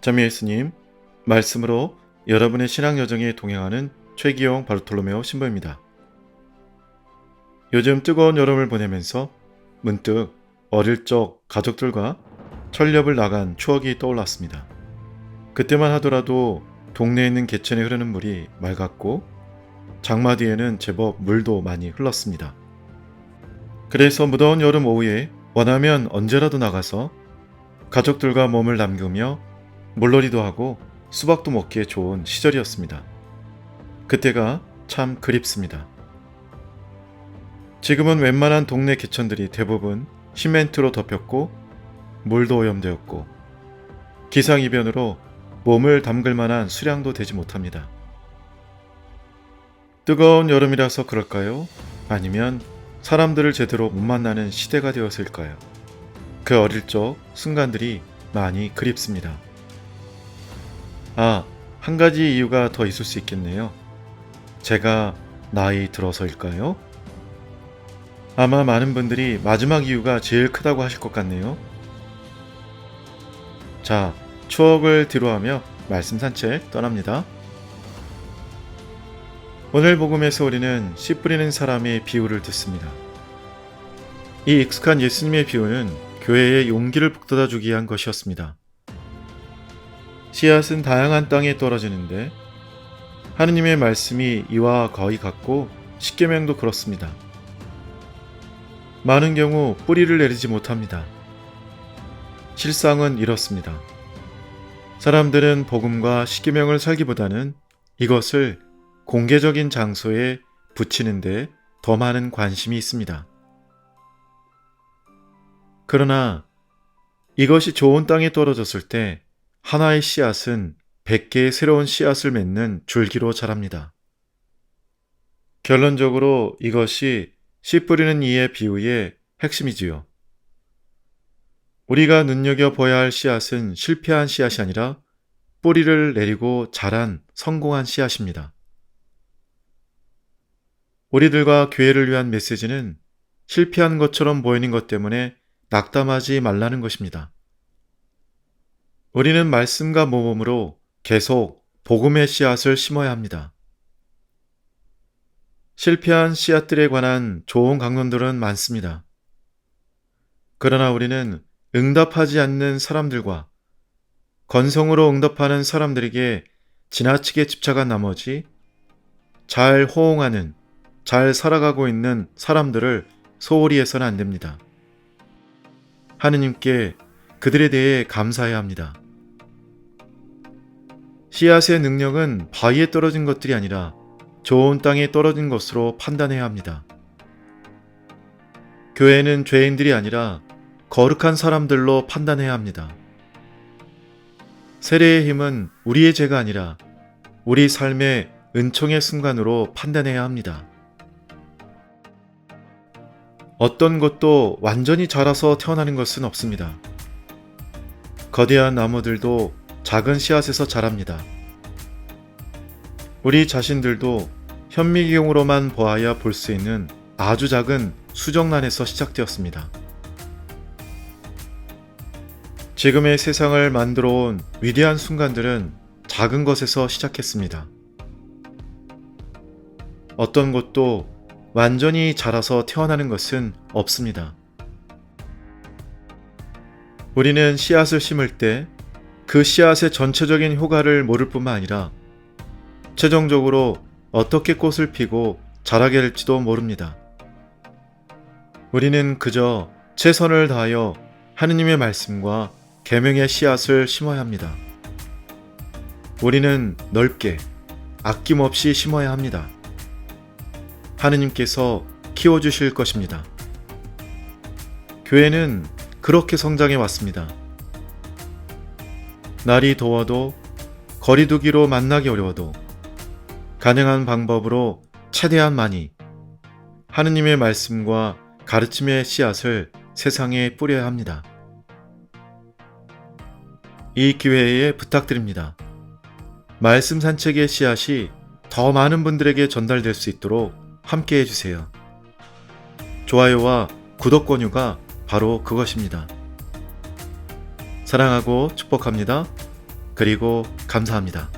자미 예수님, 말씀으로 여러분의 신앙 여정에 동행하는 최기용 바르톨로메오 신부입니다. 요즘 뜨거운 여름을 보내면서 문득 어릴 적 가족들과 철렵을 나간 추억이 떠올랐습니다. 그때만 하더라도 동네에 있는 개천에 흐르는 물이 맑았고 장마 뒤에는 제법 물도 많이 흘렀습니다. 그래서 무더운 여름 오후에 원하면 언제라도 나가서 가족들과 몸을 남기며 물놀이도 하고 수박도 먹기에 좋은 시절이었습니다. 그때가 참 그립습니다. 지금은 웬만한 동네 개천들이 대부분 시멘트로 덮였고 물도 오염되었고 기상이변으로 몸을 담글 만한 수량도 되지 못합니다. 뜨거운 여름이라서 그럴까요? 아니면 사람들을 제대로 못 만나는 시대가 되었을까요? 그 어릴 적 순간들이 많이 그립습니다. 아, 한 가지 이유가 더 있을 수 있겠네요. 제가 나이 들어서일까요? 아마 많은 분들이 마지막 이유가 제일 크다고 하실 것 같네요. 자, 추억을 뒤로하며 말씀 산책 떠납니다. 오늘 복음에서 우리는 씨 뿌리는 사람의 비유를 듣습니다. 이 익숙한 예수님의 비유는 교회의 용기를 북돋아 주기 위한 것이었습니다. 씨앗은 다양한 땅에 떨어지는데 하느님의 말씀이 이와 거의 같고 십계명도 그렇습니다. 많은 경우 뿌리를 내리지 못합니다. 실상은 이렇습니다. 사람들은 복음과 십계명을 살기보다는 이것을 공개적인 장소에 붙이는데 더 많은 관심이 있습니다. 그러나 이것이 좋은 땅에 떨어졌을 때 하나의 씨앗은 100개의 새로운 씨앗을 맺는 줄기로 자랍니다. 결론적으로 이것이 씨 뿌리는 이의 비유의 핵심이지요. 우리가 눈여겨봐야 할 씨앗은 실패한 씨앗이 아니라 뿌리를 내리고 자란 성공한 씨앗입니다. 우리들과 교회를 위한 메시지는 실패한 것처럼 보이는 것 때문에 낙담하지 말라는 것입니다. 우리는 말씀과 모범으로 계속 복음의 씨앗을 심어야 합니다. 실패한 씨앗들에 관한 좋은 강론들은 많습니다. 그러나 우리는 응답하지 않는 사람들과 건성으로 응답하는 사람들에게 지나치게 집착한 나머지 잘 호응하는, 잘 살아가고 있는 사람들을 소홀히 해서는 안 됩니다. 하느님께 그들에 대해 감사해야 합니다. 씨앗의 능력은 바위에 떨어진 것들이 아니라 좋은 땅에 떨어진 것으로 판단해야 합니다. 교회는 죄인들이 아니라 거룩한 사람들로 판단해야 합니다. 세례의 힘은 우리의 죄가 아니라 우리 삶의 은총의 순간으로 판단해야 합니다. 어떤 것도 완전히 자라서 태어나는 것은 없습니다. 거대한 나무들도 작은 씨앗에서 자랍니다. 우리 자신들도 현미경으로만 보아야 볼 수 있는 아주 작은 수정란에서 시작되었습니다. 지금의 세상을 만들어 온 위대한 순간들은 작은 것에서 시작했습니다. 어떤 것도 완전히 자라서 태어나는 것은 없습니다. 우리는 씨앗을 심을 때 그 씨앗의 전체적인 효과를 모를 뿐만 아니라 최종적으로 어떻게 꽃을 피고 자라게 될지도 모릅니다. 우리는 그저 최선을 다하여 하느님의 말씀과 계명의 씨앗을 심어야 합니다. 우리는 넓게 아낌없이 심어야 합니다. 하느님께서 키워주실 것입니다. 교회는 그렇게 성장해 왔습니다. 날이 더워도 거리두기로 만나기 어려워도 가능한 방법으로 최대한 많이 하느님의 말씀과 가르침의 씨앗을 세상에 뿌려야 합니다. 이 기회에 부탁드립니다. 말씀 산책의 씨앗이 더 많은 분들에게 전달될 수 있도록 함께 해주세요. 좋아요와 구독 권유가 바로 그것입니다. 사랑하고 축복합니다. 그리고 감사합니다.